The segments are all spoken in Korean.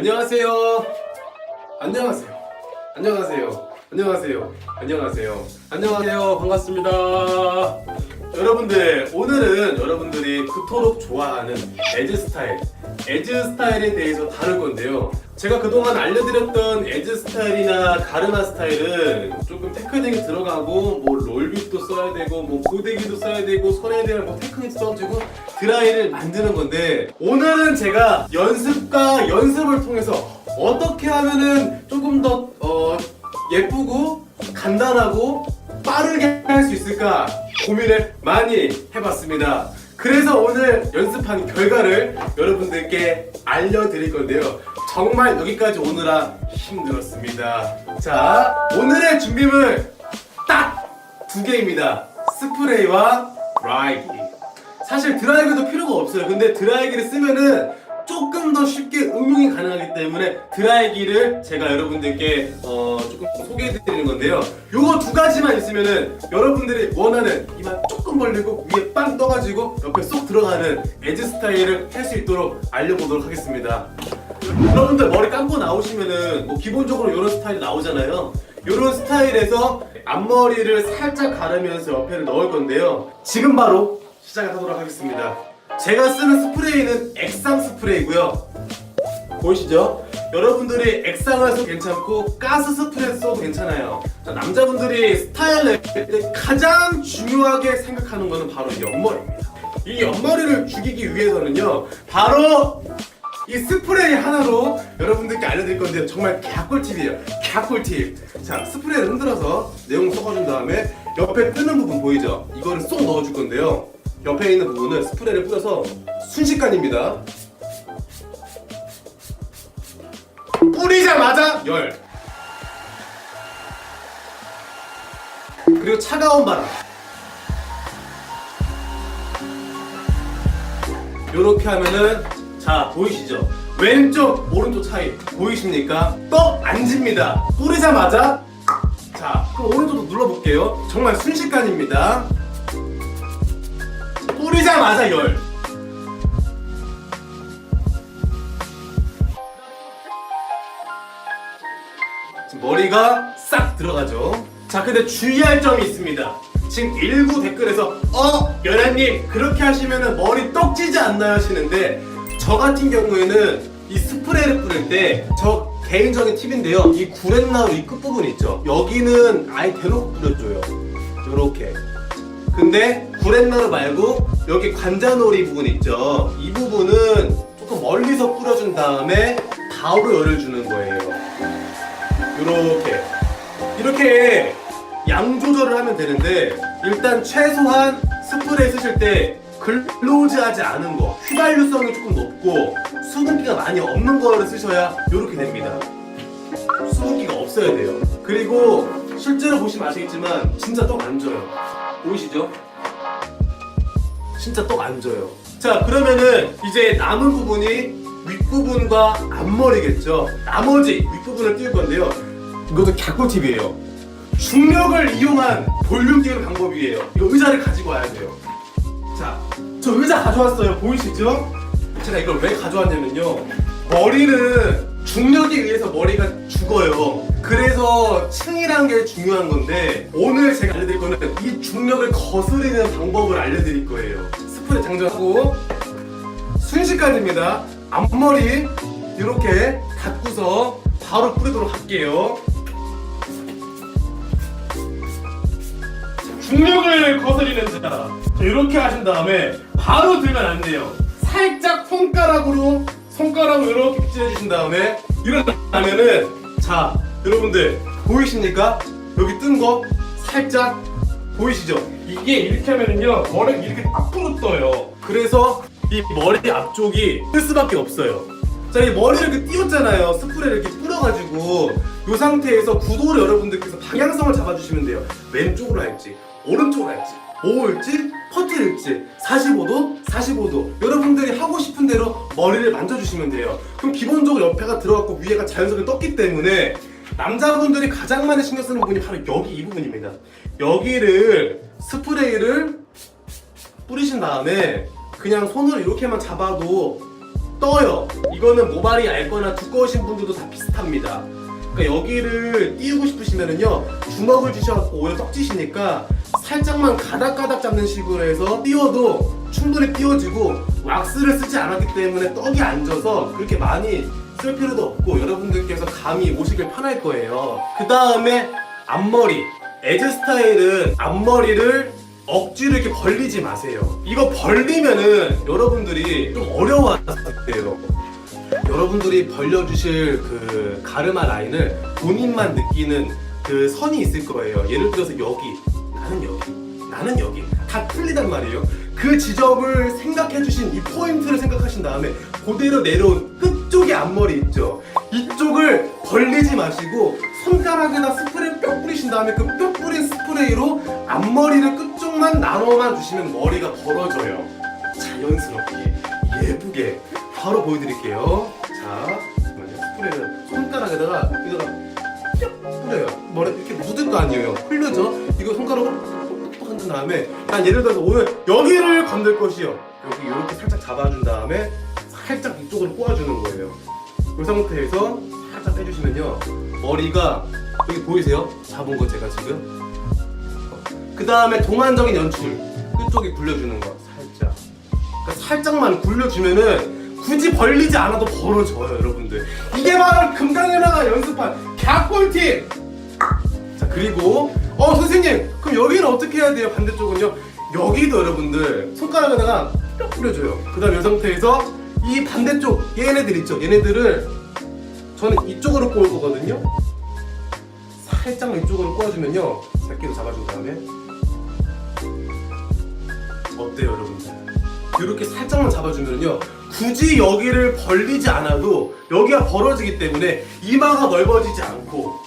안녕하세요. 안녕하세요. 안녕하세요. 안녕하세요. 안녕하세요. 안녕하세요. 반갑습니다. 여러분들, 오늘은 여러분들이 그토록 좋아하는 에즈 스타일, 에즈 스타일에 대해서 다룰 건데요. 제가 그동안 알려드렸던 에즈 스타일이나 가르마 스타일은 조금 테크닉이 들어가고 뭐 롤빗도 써야 되고 뭐 고데기도 써야 되고 손에 대한 뭐 테크닉 써주고 드라이를 만드는 건데 오늘은 제가 연습과 연습을 통해서 어떻게 하면은 조금 더 어, 예쁘고 간단하고 빠르게 할 수 있을까 고민을 많이 해봤습니다. 그래서 오늘 연습한 결과를 여러분들께 알려드릴 건데요. 정말 여기까지 오느라 힘들었습니다. 자, 오늘의 준비물 딱 두 개입니다. 스프레이와 드라이기. 사실 드라이기도 필요가 없어요. 근데 드라이기를 쓰면은 조금 더 쉽게 응용이 가능하기 때문에 드라이기를 제가 여러분들께 어, 조금 소개해드리는 건데요. 요거 두 가지만 있으면은 여러분들이 원하는 이만 조금 벌리고 위에 빵 떠가지고 옆에 쏙 들어가는 에즈 스타일을 할 수 있도록 알려보도록 하겠습니다. 여러분들 머리 감고 나오시면은 뭐 기본적으로 이런 스타일이 나오잖아요. 이런 스타일에서 앞머리를 살짝 가르면서 옆에를 넣을 건데요. 지금 바로 시작을 하도록 하겠습니다. 제가 쓰는 스프레이는 액상 스프레이고요. 보이시죠? 여러분들이 써도 괜찮고 가스 스프레이 써도 괜찮아요. 자, 남자분들이 스타일 낼때 가장 중요하게 생각하는 것은 바로 이 옆머리입니다. 이 옆머리를 죽이기 위해서는요, 바로 이 스프레이 하나로 여러분들께 알려드릴 건데요. 정말 개꿀팁이에요. 개꿀팁. 자, 스프레이를 흔들어서 내용 섞어준 다음에 옆에 뜨는 부분 보이죠? 이거를 쏙 넣어줄 건데요. 옆에 있는 부분을 스프레이를 뿌려서 순식간입니다. 뿌리자마자 열. 그리고 차가운 바람. 이렇게 하면은 자 보이시죠? 왼쪽 오른쪽 차이 보이십니까? 떡 앉습니다. 뿌리자마자 자 그럼 오른쪽도 눌러볼게요. 정말 순식간입니다. 뿌리자마자 열. 머리가 싹 들어가죠. 자, 근데 주의할 점이 있습니다. 지금 일부 댓글에서 어 연아님 그렇게 하시면 머리 떡지지 않나요? 하시는데 저 같은 경우에는 이 스프레이를 뿌릴 때 저 개인적인 팁인데요. 이 구렛나루 이 끝부분 있죠? 여기는 아예 대놓고 뿌려줘요. 요렇게. 근데 구렛나루 말고 여기 관자놀이 부분 있죠? 이 부분은 조금 멀리서 뿌려준 다음에 바로 열을 주는 거예요 이렇게. 이렇게 양 조절을 하면 되는데 일단 최소한 스프레이 쓰실 때 글로즈하지 않은 거 휘발유성이 조금 높고 수분기가 많이 없는 거를 쓰셔야 이렇게 됩니다. 수분기가 없어야 돼요. 그리고 실제로 보시면 아시겠지만 진짜 떡 안 져요. 보이시죠? 진짜 떡 안 져요. 자 그러면은 이제 남은 부분이 윗부분과 앞머리겠죠? 나머지 윗부분을 띄울 건데요 이것도 갸꿀팁이에요. 중력을 이용한 볼륨 띄우는 방법이에요. 이거 의자를 가지고 와야 돼요. 자, 저 의자 가져왔어요. 보이시죠? 제가 이걸 왜 가져왔냐면요. 머리는 중력에 의해서 머리가 죽어요. 그래서 층이라는 게 중요한 건데 오늘 제가 알려드릴 거는 이 중력을 거스르는 방법을 알려드릴 거예요. 스프레이 장전하고 순식간입니다. 앞머리 이렇게 닫고서 바로 뿌리도록 할게요 중력을 거스리는 자 자, 이렇게 하신 다음에 바로 들면 안 돼요 살짝 손가락으로 손가락으로 이렇게 빗질해 주신 다음에 일어나면은 자 여러분들 보이십니까? 여기 뜬 거 살짝 보이시죠? 이게 이렇게 하면은요 머리가 이렇게 앞으로 떠요 그래서 이 머리 앞쪽이 뜰 수밖에 없어요 자, 이 머리를 이렇게 띄웠잖아요. 스프레이를 이렇게 뿌려가지고 이 상태에서 구도를 여러분들께서 방향성을 잡아주시면 돼요. 왼쪽으로 할지, 오른쪽으로 할지, 오일지, 퍼트릴지, 45도, 45도. 여러분들이 하고 싶은 대로 머리를 만져주시면 돼요. 그럼 기본적으로 옆에가 들어갔고 위에가 자연스럽게 떴기 때문에 남자분들이 가장 많이 신경 쓰는 부분이 바로 여기 이 부분입니다. 여기를 스프레이를 뿌리신 다음에 그냥 손으로 이렇게만 잡아도 떠요. 이거는 모발이 얇거나 두꺼우신 분들도 다 비슷합니다. 그러니까 여기를 띄우고 싶으시면은요 주먹을 주셔갖고 오히려 떡지시니까 살짝만 가닥가닥 잡는 식으로 해서 띄워도 충분히 띄워지고 왁스를 쓰지 않았기 때문에 떡이 안 져서 그렇게 많이 쓸 필요도 없고 여러분들께서 감이 오시길 편할 거예요. 그 다음에 앞머리 에즈 스타일은 앞머리를 억지로 이렇게 벌리지 마세요. 이거 벌리면은 여러분들이 좀 어려워하세요. 여러분들이 벌려주실 그 가르마 라인을 본인만 느끼는 그 선이 있을 거예요. 예를 들어서 여기, 나는 여기, 나는 여기. 다 틀리단 말이에요. 그 지점을 생각해 주신 이 포인트를 생각하신 다음에 그대로 내려온 끝쪽의 앞머리 있죠. 이쪽을 벌리지 마시고 손가락에다 스프레이 뼈 뿌리신 다음에 그 뼈 뿌린 스프레이로 앞머리를 끝쪽만 나눠만 주시면 머리가 벌어져요. 자연스럽게 예쁘게 바로 보여드릴게요. 스프레이는 손가락에다가 여기다가 뿅 뿌려요. 머리 이렇게 묻을 거 아니에요. 흘러져. 이거 손가락으로 톡톡톡 한다 다음에 난 예를 들어서 오늘 여기를 건들 것이요. 여기 이렇게 살짝 잡아준 다음에 살짝 이쪽으로 꼬아주는 거예요. 이 상태에서 살짝 해주시면요. 머리가 여기 보이세요? 잡은 거 제가 지금. 그 다음에 동안적인 연출 끝쪽에 굴려주는 거 살짝. 그러니까 살짝만 굴려주면은 굳이 벌리지 않아도 벌어져요, 여러분들. 이게 바로 금강연아가 연습한 갸꿀팁. 자 그리고 어 선생님 그럼 여기는 어떻게 해야 돼요? 반대쪽은요. 여기도 여러분들 손가락에다가 뿅 뿌려줘요. 그 다음 이 상태에서 이 반대쪽 얘네들 있죠. 얘네들을 저는 이쪽으로 꼬을 거거든요. 살짝만 이쪽으로 꼬아주면요. 새끼도 잡아준 다음에 어때요, 여러분들? 이렇게 살짝만 잡아주면요. 굳이 여기를 벌리지 않아도 여기가 벌어지기 때문에 이마가 넓어지지 않고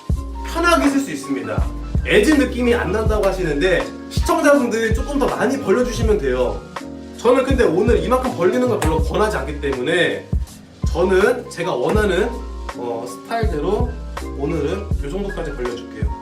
편하게 쓸 수 있습니다. 에즈 느낌이 안 난다고 하시는데 시청자분들이 조금 더 많이 벌려주시면 돼요. 저는 근데 오늘 이만큼 벌리는 걸 별로 권하지 않기 때문에 저는 제가 원하는 어, 스타일대로 오늘은 이 정도까지 벌려줄게요.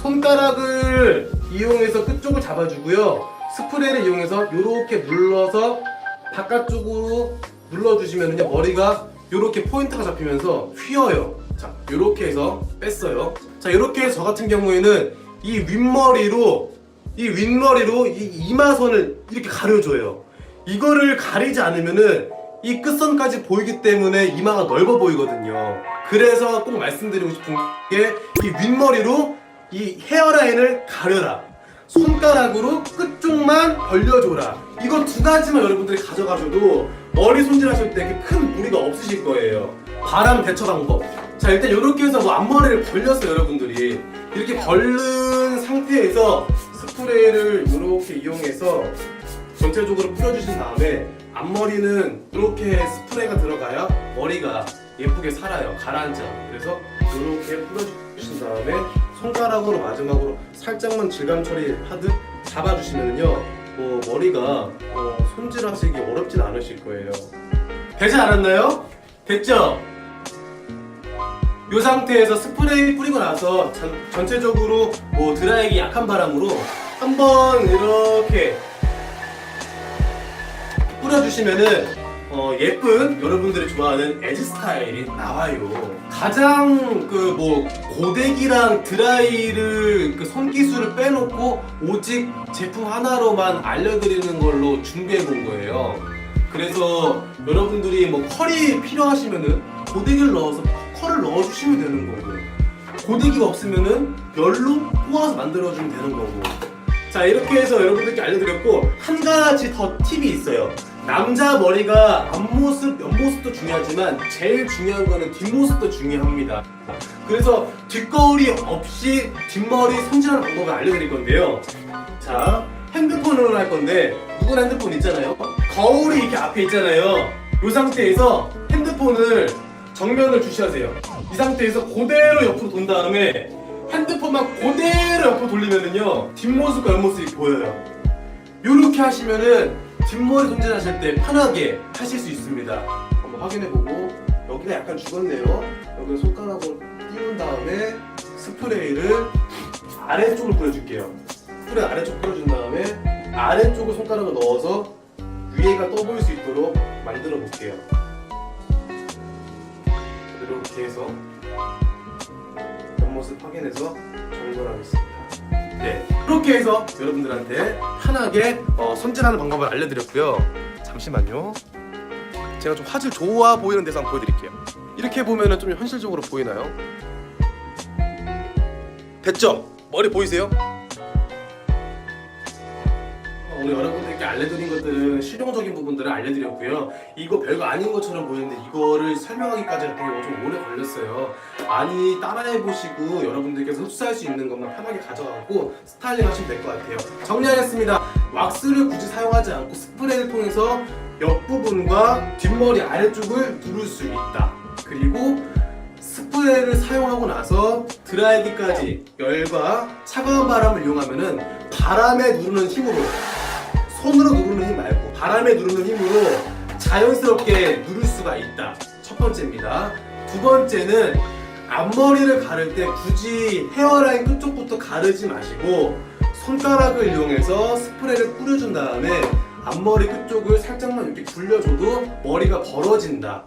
손가락을 이용해서 끝쪽을 잡아주고요. 스프레이를 이용해서 이렇게 눌러서 바깥쪽으로 눌러주시면요 머리가 이렇게 포인트가 잡히면서 휘어요. 자, 이렇게 해서 뺐어요. 자, 이렇게 저 같은 경우에는 이 윗머리로 이 윗머리로 이 이마선을 이렇게 가려줘요. 이거를 가리지 않으면은 이 끝선까지 보이기 때문에 이마가 넓어 보이거든요. 그래서 꼭 말씀드리고 싶은 게 이 윗머리로 이 헤어라인을 가려라. 손가락으로 끝쪽만 벌려줘라. 이거 두 가지만 여러분들이 가져가셔도 머리 손질하실 때 큰 무리가 없으실 거예요. 바람 대처 방법. 자 일단 이렇게 해서 뭐 앞머리를 벌렸어요 여러분들이. 이렇게 벌른 상태에서 스프레이를 이렇게 이용해서 전체적으로 뿌려주신 다음에 앞머리는 이렇게 스프레이가 들어가야 머리가 예쁘게 살아요. 가라앉지 않고. 그래서 이렇게 뿌려주신 다음에 손가락으로 마지막으로 살짝만 질감 처리하듯 잡아주시면요. 뭐 머리가 어, 손질하시기 어렵진 않으실 거예요. 되지 않았나요? 됐죠? 이 상태에서 스프레이 뿌리고 나서 전, 전체적으로 뭐 드라이기 약한 바람으로 한번 이렇게 뿌려주시면은 어, 예쁜 여러분들이 좋아하는 에즈 스타일이 나와요. 가장 그뭐 고데기랑 드라이를 그 손기술을 빼놓고 오직 제품 하나로만 알려드리는 걸로 준비해 본 거예요. 그래서 여러분들이 뭐 컬이 필요하시면은 고데기를 넣어서 컬을 넣어주시면 되는 거고 고데기가 없으면은 열로 꼬아서 만들어주면 되는 거고. 자 이렇게 해서 여러분들께 알려드렸고 한 가지 더 팁이 있어요. 남자 머리가 앞모습, 옆모습도 중요하지만 제일 중요한 거는 뒷모습도 중요합니다 그래서 뒷거울이 없이 뒷머리 손질하는 방법을 알려드릴 건데요. 자 핸드폰으로 할 건데 누구나 핸드폰 있잖아요. 거울이 이렇게 앞에 있잖아요. 이 상태에서 핸드폰을 정면을 주시하세요. 이 상태에서 그대로 옆으로 돈 다음에 핸드폰만 그대로 옆으로 돌리면은요 뒷모습과 옆모습이 보여요. 이렇게 하시면은 뒷머리 손질하실 때 편하게 하실 수 있습니다. 한번 확인해보고 여기가 약간 죽었네요. 여기 손가락으로 띄운 다음에 스프레이를 아래쪽으로 뿌려줄게요 스프레이 아래쪽 뿌려준 다음에 아래쪽을 손가락을 넣어서 위에가 떠 보일 수 있도록 만들어 볼게요. 이렇게 해서 옆모습 확인해서 정돈하겠습니다. 네, 이렇게 해서 여러분들한테 편하게 어, 손질하는 방법을 알려드렸고요. 잠시만요. 제가 좀 화질 좋아 보이는 데서 한번 보여드릴게요. 이렇게 보면은 좀 현실적으로 보이나요? 됐죠? 머리 보이세요? 오늘 여러분들께 알려드린 것들은 실용적인 부분들을 알려드렸고요. 이거 별거 아닌 것처럼 보이는데 이거를 설명하기까지 되게 좀 오래 걸렸어요. 많이 따라해보시고 여러분들께서 흡수할 수 있는 것만 편하게 가져가고 스타일링 하시면 될 것 같아요. 정리하겠습니다. 왁스를 굳이 사용하지 않고 스프레이를 통해서 옆부분과 뒷머리 아래쪽을 누를 수 있다. 그리고 스프레이를 사용하고 나서 드라이기까지 열과 차가운 바람을 이용하면은 바람에 누르는 힘으로 손으로 누르는 힘 말고 바람에 누르는 힘으로 자연스럽게 누를 수가 있다. 첫 번째입니다. 두 번째는 앞머리를 가를 때 굳이 헤어라인 끝쪽부터 가르지 마시고 손가락을 이용해서 스프레이를 뿌려준 다음에 앞머리 끝쪽을 살짝만 이렇게 굴려줘도 머리가 벌어진다.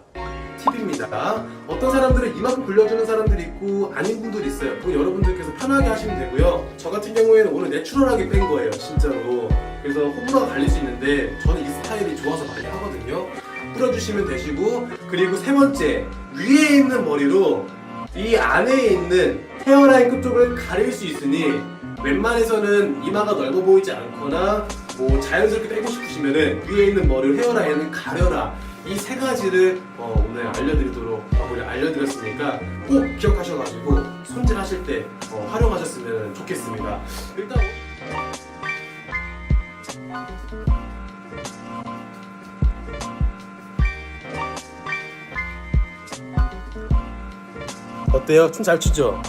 팁입니다. 어떤 사람들은 이만큼 굴려주는 사람들이 있고 아닌 분들이 있어요. 그건 여러분들께서 편하게 하시면 되고요. 저 같은 경우에는 오늘 내추럴하게 뺀 거예요, 진짜로. 그래서 호불호가 갈릴 수 있는데 저는 이 스타일이 좋아서 많이 하거든요. 뿌려주시면 되시고 그리고 세 번째 위에 있는 머리로 이 안에 있는 헤어라인 끝쪽을 가릴 수 있으니 웬만해서는 이마가 넓어 보이지 않거나 뭐 자연스럽게 빼고 싶으시면은 위에 있는 머리를 헤어라인을 가려라 이 세 가지를 어, 오늘 알려드리도록 어, 오늘 알려드렸으니까 꼭 기억하셔가지고 손질하실 때 어, 활용하셨으면 좋겠습니다. 일단 어때요? 춤 잘 추죠?